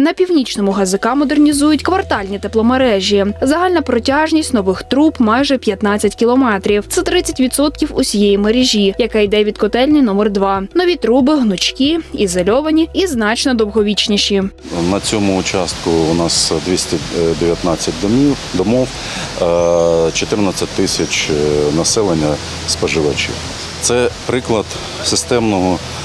На північному ГЗК модернізують квартальні тепломережі. Загальна протяжність нових труб майже 15 кілометрів. Це 30% усієї мережі, яка йде від котельні номер 2 Нові труби гнучкі, ізольовані і значно довговічніші. На цьому участку у нас 219 домів, домов, е, 14 тисяч е, населення споживачів. Це приклад системного е,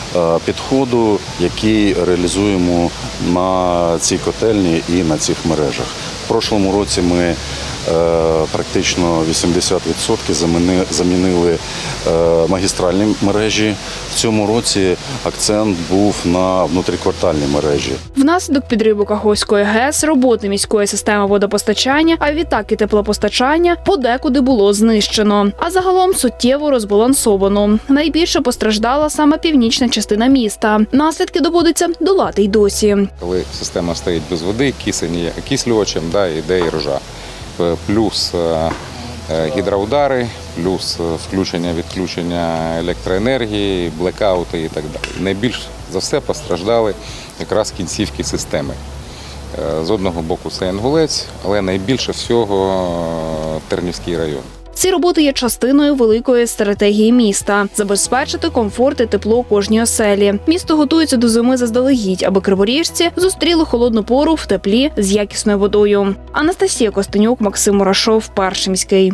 підходу, який реалізуємо на цій котельні і на цих мережах. В прошлому році ми е, практично 80% заміни- замінили е, магістральні мережі. В цьому році акцент був на внутріквартальні мережі. Внаслідок підриву Каховської ГЕС роботи міської системи водопостачання, а відтак і теплопостачання подекуди було знищено. А загалом суттєво розбалансовано. Найбільше постраждала саме північна частина міста. Наслідки доводиться долати й досі. коли система стоїть без води, кисень є окислювачем, да, йде і ржа. Е, Плюс е, е, гідроудари, плюс включення, відключення електроенергії, блекаути і так далі. Найбільш за все постраждали якраз кінцівки системи. З одного боку це Інгулець, але найбільше всього Тернівський район. Ці роботи є частиною великої стратегії міста забезпечити комфорт і тепло кожній оселі. Місто готується до зими заздалегідь, аби криворіжці зустріли холодну пору в теплі з якісною водою. Анастасія Костенюк, Максим Мурашов, Перший міський.